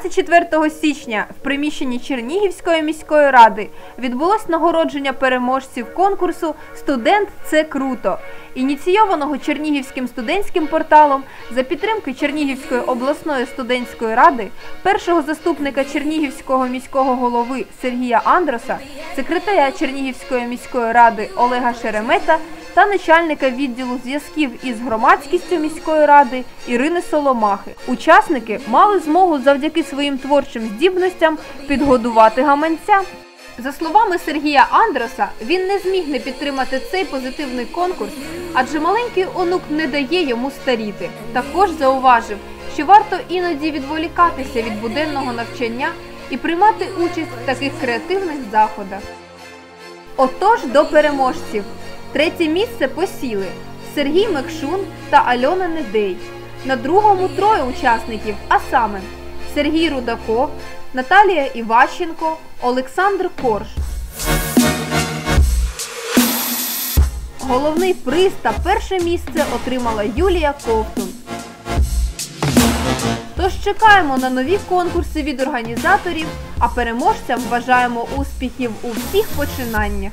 24 січня в приміщенні Чернігівської міської ради відбулось нагородження переможців конкурсу Студент це круто, ініційованого Чернігівським студентським порталом за підтримки Чернігівської обласної студентської ради, першого заступника Чернігівського міського голови Сергія Андроса, секретаря Чернігівської міської ради Олега Шеремета та начальника відділу зв'язків із громадськістю міської ради Ірини Соломахи. Учасники мали змогу завдяки своїм творчим здібностям підгодувати гаманця. За словами Сергія Андроса, він не зміг не підтримати цей позитивний конкурс, адже маленький онук не дає йому старіти. Також зауважив, що варто іноді відволікатися від буденного навчання і приймати участь в таких креативних заходах. Отож до переможців. Третє місце посіли Сергій Мекшун та Альона Недей. На другому троє учасників, а саме Сергій Рудаков, Наталія Іващенко, Олександр Корж. Головний приз та перше місце отримала Юлія Ковтун. Чекаємо на нові конкурси від організаторів, а переможцям бажаємо успіхів у всіх починаннях.